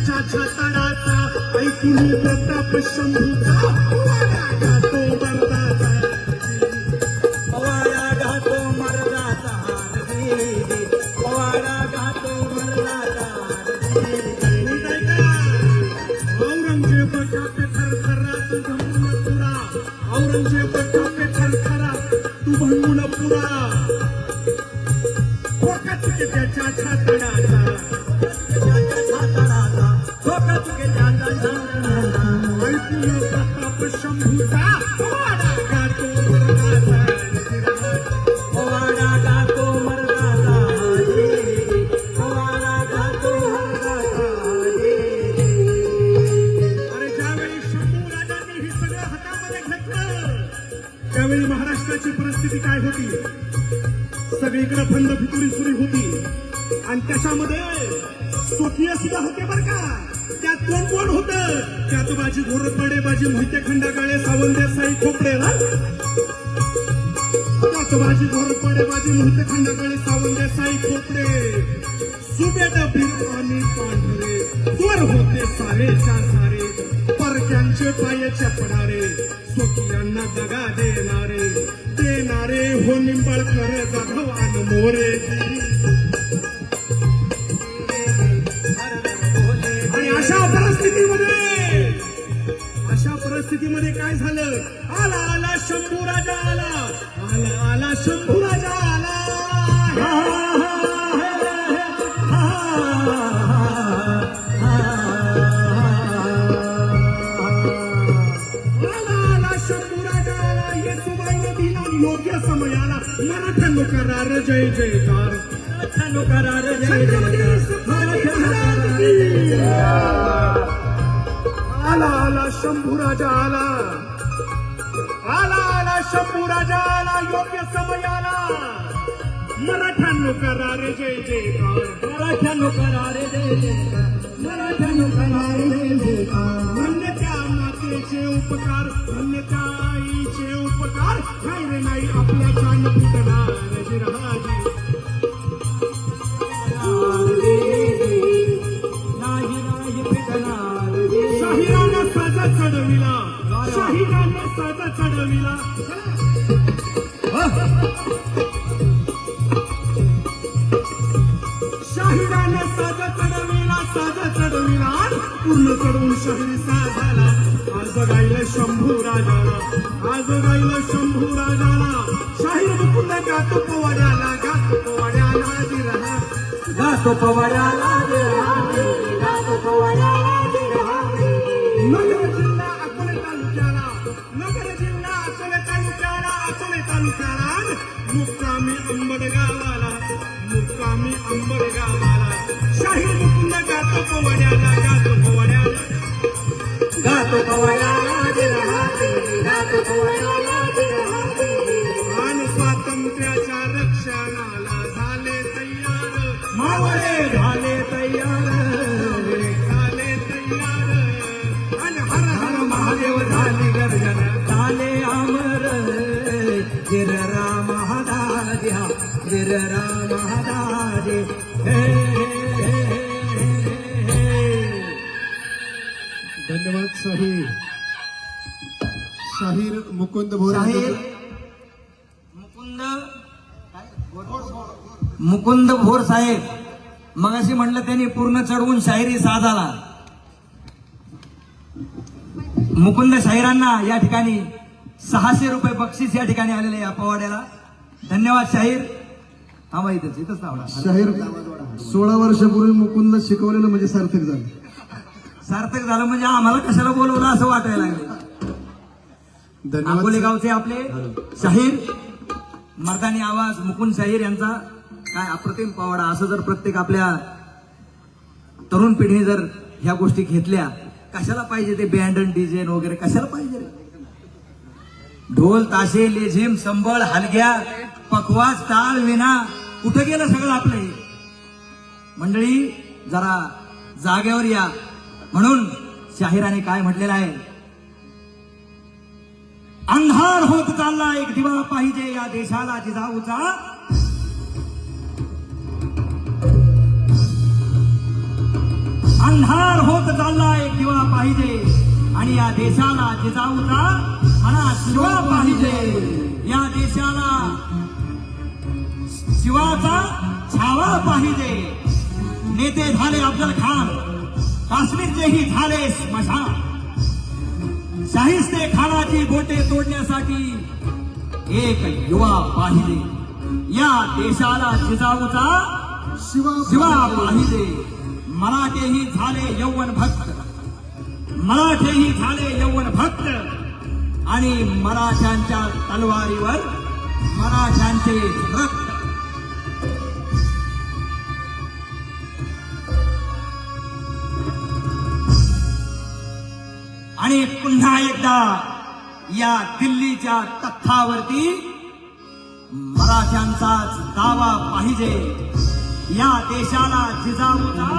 त्याच्या छाताडाचा ऐकून प्रताप शंभूचा आणि त्याच्यामध्ये सुद्धा होते बर का? त्यात कोण कोण होत? त्यात बाजी घोरपडे बाजी मोहिते खंडाकाळे सावंदे साई खोपडे ना त्यात बाजी घोरपडे बाजी मोहिते खंडाकाळे सावंदे साई खोपडे. सुबेट बिर आणि पांढरे वर होते सारेच्या सारे परक्यांचे पाय चपणारे स्वकीयांना जगा देणारे देणारे हो निंबाळकर जाधव आणि मोरे. परिस्थितीमध्ये काय झालं? आला आला शंभू राजा आला. आला आला शंभू राजा आला. योग्य समयाला. मराठ्यांनो करार जय जयकार छानो करार जय जय. आला आला शंभू राजा आला. आला आला शंभू राजा आला. योग्य समयाला मराठ्यांनो करार जय जयकार मराठ्यानो करारे जय जयकार मराठ्यानो करारे जय जयकार धन्य त्या मातेचे उपकार धन्य त्या आईचे उपकार. नाही रे नाही आपल्या छान पिटणार रे रामे. नगर जिल्हा अकोले तालुक्याला नगर जिल्हा अकोले तालुक्याला अकोले तालुक्याला मुक्कामी अंबड गावाला मुक्कामी अंबड गावाला शाहीर मुकुंद गातो पोवड्याला. गातो पोवड्याला गातो पवाड्याला गातो पवाड्याला. धन्यवाद शाहीर शाहीर मुकुंद मुकुंद मुकुंद भोर साहेब. मगाशी म्हटलं त्यांनी पूर्ण चढवून शाहिरी साधाला. मुकुंद शाहिरांना या ठिकाणी सहाशे रुपये बक्षीस या ठिकाणी आलेले या पवाड्याला. धन्यवाद शाहीर. हा माहीत इथंच थांबा. शाहीर सोळा वर्षापूर्वी मुकुंद शिकवलेलं म्हणजे सार्थक झालं सार्थक झालं म्हणजे आम्हाला कशाला बोलवलं असं वाटायला लागले आंबोले गावचे आपले शाहीर मर्दानी आवाज मुकुंद शाहीर यांचा काय अप्रतिम पवाडा असं जर प्रत्येक आपल्या तरुण पिढीने जर ह्या गोष्टी घेतल्या कशाला पाहिजे ते बँड डिझाईन वगैरे कशाला पाहिजे? ढोल ताशे लेझिम संबळ हलग्या पखवाज टाळ विना कुठं गेलं सगळं आपलं हे? मंडळी जरा जागेवर या. म्हणून शाहिराने काय म्हटलेलं आहे? अंधार होत चालला एक दिवा पाहिजे या देशाला जिजाऊचा. अंधार होत चालला एक दिवा पाहिजे आणि या देशाला जिजाऊचा. म्हणा शिवा पाहिजे. या देशाला शिवाचा छावा पाहिजे. नेते झाले अफजल खान काश्मीरचेही झाले स्मशान. शाहिस्ते खानाची बोटे तोडण्यासाठी एक युवा पाहिजे. या देशाला जिजाऊचा शिवा शिवा पाहिजे. मराठेही झाले यौवन भक्त. मराठेही झाले यौवन भक्त. आणि मराठ्यांच्या तलवारीवर मराठ्यांचे रक्त आणि पुन्हा एकदा या दिल्लीच्या तख्तावरती मराठ्यांचाच दावा पाहिजे. या देशाला जिजाऊचा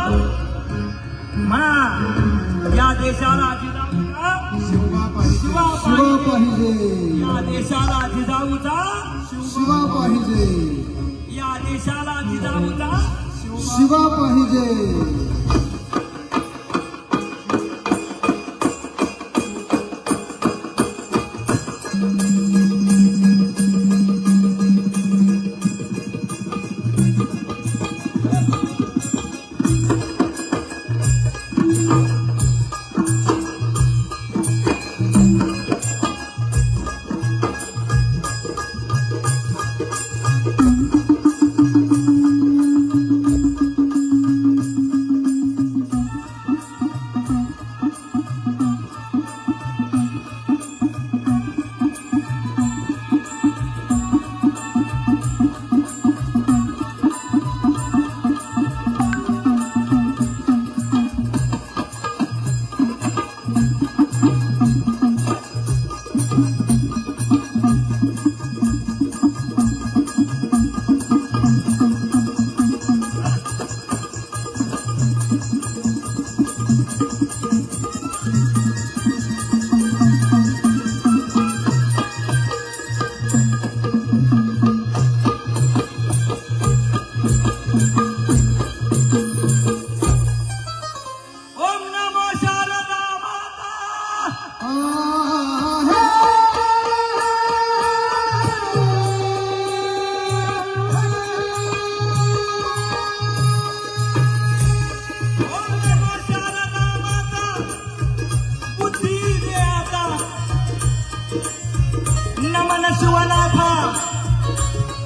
म्हणा या देशाला जिजाऊचा शिवा पाहिजे. या देशाला जिजाऊचा शिवा पाहिजे. या देशाला जिजाऊचा शिवा पाहिजे.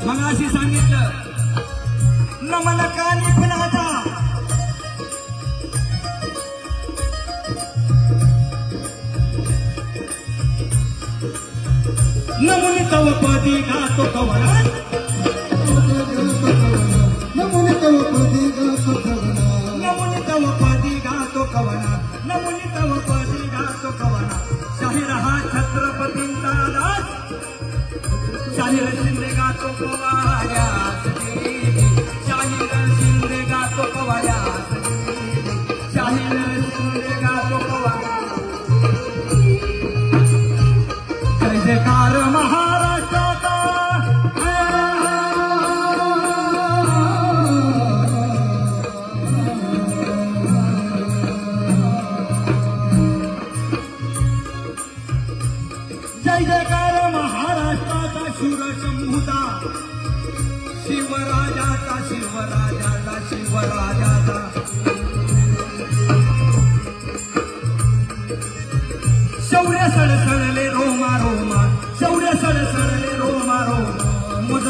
मग अशी सांगितलं नमन कानिफनाथा नमुनी तव पदी गातो कवना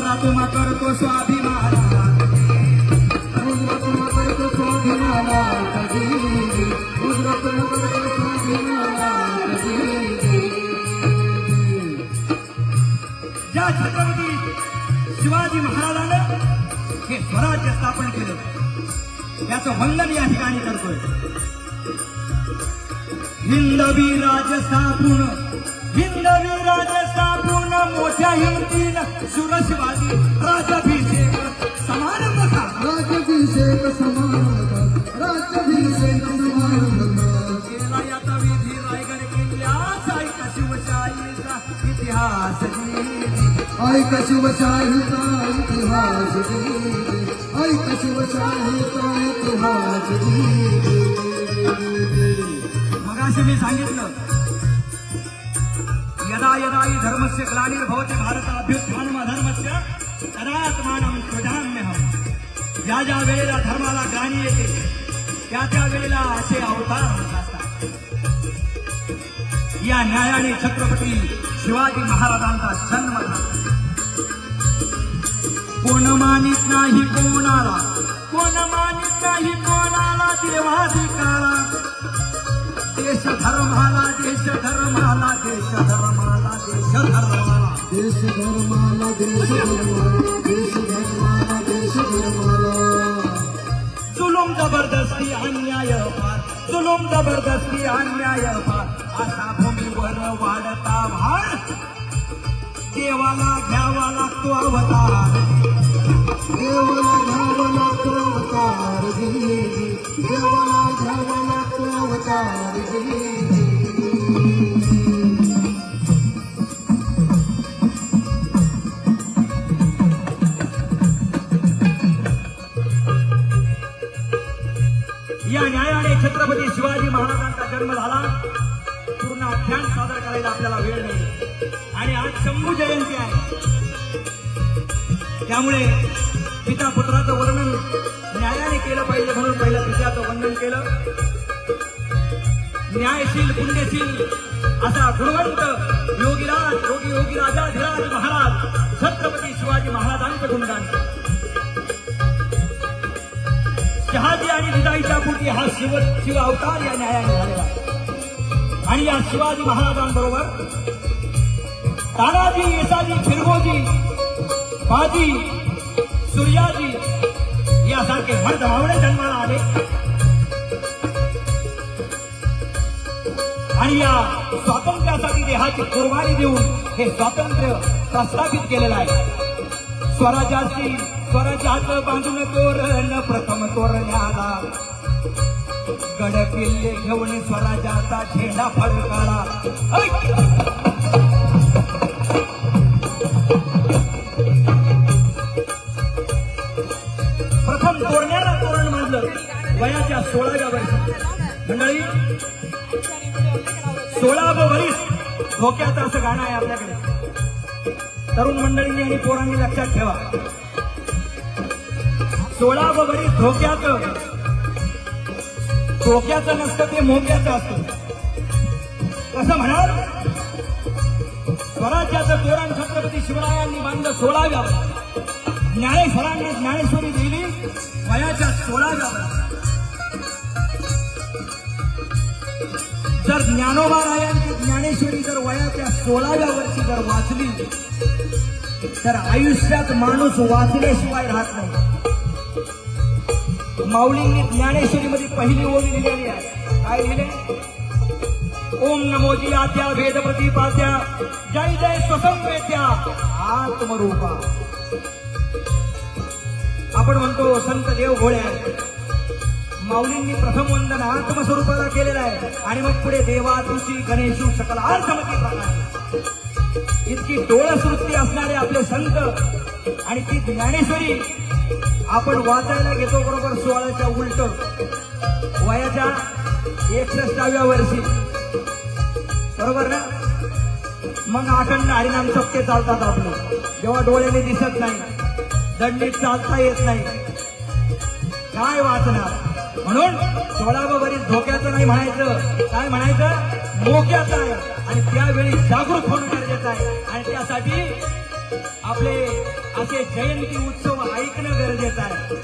रोमा तुम्हा करतो स्वाभिमान तुला करतो स्वाभिमाना तुला करतो स्वाभिमाना ज्या छत्रपती शिवाजी महाराजानं हे स्वराज्य स्थापन केलं याचं वंदन या ठिकाणी करतोय हिंदवी राज स्थापून हिंदवी राज स्थापून मोठ्या हिमतीनं सुर ऐक शिवशाहीचा इतिहास गीत. ऐक शिवशाहीचा इतिहास गीत. मी सांगितलं यदा यदा ही धर्मस्य ग्लानिर्भवति भारत अभ्युत्थानमा धर्मस्य तदात्मानं सृजाम्यहम् ज्या ज्या वेळेला धर्माला ग्लानी येते त्या त्या वेळेला असे अवतार असतात. या न्यायाने छत्रपती शिवाजी महाराजांचा जन्म झाला. कोण मानित नाही कोणाला? कोण मानित नाही कोणाला देवाधिकारा? देश धर्माला देश धर्माला देश धर्माला देश धर्माला देश धर्माला देश धर्माला देश धर्माला देश धर्माला जुलूम जबरदस्ती अन्याय फार जुलूम जबरदस्ती अन्याय फार असा भूमीवर वाढता भार देवाला घ्यावा लागतो अवतार. देवाला घ्यावा लागतो अवतार. देवाला घ्यावा लागतो अवतार. त्यामुळे पिता पुत्राचं वर्णन न्यायाने केलं पाहिजे म्हणून पहिलं पित्याचं वंदन केलं. न्यायशील पुण्यशील असा गुणवंत योगीराज योगी योगी राजाधिराज महाराज छत्रपती शिवाजी महाराजांचं गुणगान. शहाजी आणि विदाईच्या पोटी हा शिव शिव अवतार या न्यायाने झालेला आणि या शिवाजी महाराजांबरोबर तानाजी येसाजी फिरगोजी बाजी सूर्याजी यासारखे मर्द मावळे जन्माला आले. आणि या स्वातंत्र्यासाठी देहाची कुर्बानी देऊन हे स्वातंत्र्य प्रस्थापित केलेलं आहे. स्वराज्याची स्वराज्यात बांधून तोरण प्रथम तोरण्याला गड किल्ले घेऊन स्वराज्याचा झेंडा फडकाला. तोरण वयाच्या सोळाव्या वर्षी. मंडळी सोळावं वरीस धोक्याचं असं गाणं आहे आपल्याकडे. तरुण मंडळींनी आणि पोरांनी लक्षात ठेवा. सोळावं वरीस धोक्याचं धोक्याचं नसतं ते मोक्याचं असतं. कसं म्हणाल? स्वराज्याचं तोरण छत्रपती शिवरायांनी बांधलं सोळाव्या ज्ञानेश्वरांनी ज्ञानेश्वरी सोळाव्या जर ज्ञानोबा रायांची ज्ञानेश्वरी जर वयाच्या सोळाव्या वर्षी जर वाचली तर आयुष्यात माणूस वाचल्याशिवाय राहत नाही. माऊलींनी ज्ञानेश्वरीमध्ये पहिली ओळी लिहिलेली आहे. काय लिहिले? ओम नमोजी आद्या भेद प्रतिपाद्या जय जय स्वसंवेद्या आत्मरूपा. आपण म्हणतो संत देव घोळे माऊलींनी प्रथम वंदन आत्मस्वरूपाला केलेलं आहे. आणि मग पुढे देवा तुझी गणेशू सकल अर्थमती इतकी डोळसृत्ती असणारे आपले संत आणि ती ज्ञानेश्वरी आपण वाचायला घेतो बरोबर सोळाच्या उलट. वयाच्या एकसष्टाव्या वर्षी. बरोबर ना? मग अखंड हरिनाम चपके चालतात आपले. जेव्हा डोळ्याने दिसत नाही. दंडीत चालता येत नाही. काय वाचणार? म्हणून सोळावं धोक्याचं नाही म्हणायचं. काय म्हणायचं? मोक्याचं आहे. आणि त्यावेळी जागृत होणं गरजेचं आहे. आणि त्यासाठी आपले असे जयंती उत्सव ऐकणं गरजेचं आहे.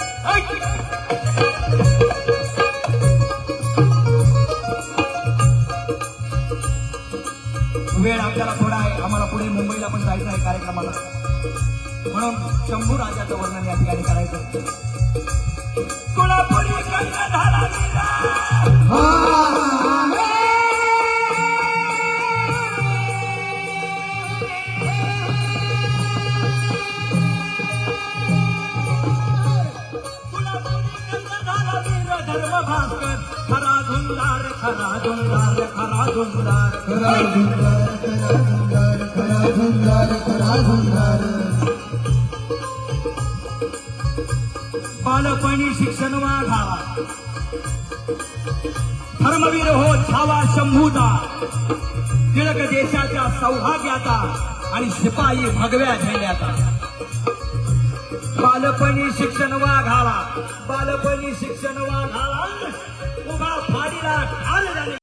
वेळ आपल्याला थोडा आहे. आम्हाला पुढे मुंबईला पण जायचं आहे कार्यक्रमाला. म्हणून शंभू राजाचं वर्णन या ठिकाणी करायचं खरा झुंदार खरा झुंदार खरा झुंदार खरा झुंदार खरा झुंगार बालपणी शिक्षण वाघावा धर्मवीर हो छावा शंभूचा टिळक देशाच्या सौभाग्याचा आणि शिपाई भगव्या झेंड्याचा. बालपणी शिक्षण वाघाला बालपणी शिक्षण वाघाला उभा फाडीला ढाल झाले.